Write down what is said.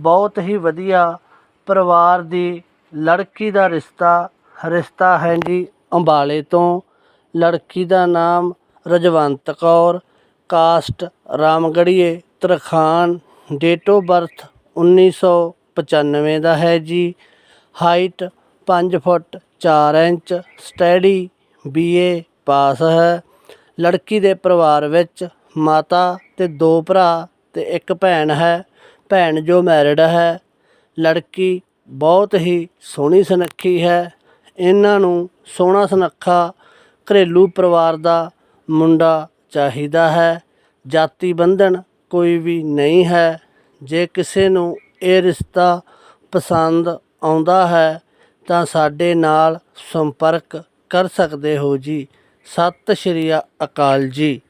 ਬਹੁਤ ਹੀ ਵਧੀਆ ਪਰਿਵਾਰ ਦੀ ਲੜਕੀ ਦਾ ਰਿਸ਼ਤਾ ਰਿਸ਼ਤਾ ਹੈ ਜੀ ਅੰਬਾਲੇ ਤੋਂ। ਲੜਕੀ ਦਾ ਨਾਮ ਰਜਵੰਤ ਕੌਰ, ਕਾਸਟ ਰਾਮਗੜੀਏ ਤਰਖਾਨ ਡੇਟ ਆਫ ਬਰਥ 1995 ਦਾ ਹੈ ਜੀ। Height 5 foot 4 inch study BA pass ਹੈ। ਲੜਕੀ ਦੇ ਪਰਿਵਾਰ ਵਿੱਚ ਮਾਤਾ ਤੇ ਦੋ ਭਰਾ ਤੇ ਇੱਕ ਭੈਣ ਹੈ। ਭੈਣ ਜੋ ਮੈਰਿਡ ਹੈ, ਲੜਕੀ ਬਹੁਤ ਹੀ ਸੋਹਣੀ ਸੁਨੱਖੀ ਹੈ। ਇਹਨਾਂ ਨੂੰ ਸੋਹਣਾ ਸੁਨੱਖਾ ਘਰੇਲੂ ਪਰਿਵਾਰ ਦਾ ਮੁੰਡਾ ਚਾਹੀਦਾ ਹੈ। ਜਾਤੀ ਬੰਧਨ ਕੋਈ ਵੀ ਨਹੀਂ ਹੈ। ਜੇ ਕਿਸੇ ਨੂੰ ਇਹ ਰਿਸ਼ਤਾ ਪਸੰਦ ਆਉਂਦਾ ਹੈ, ਤਾਂ ਸਾਡੇ ਨਾਲ ਸੰਪਰਕ ਕਰ ਸਕਦੇ ਹੋ ਜੀ। ਸਤਿ ਸ਼੍ਰੀ ਅਕਾਲ ਜੀ।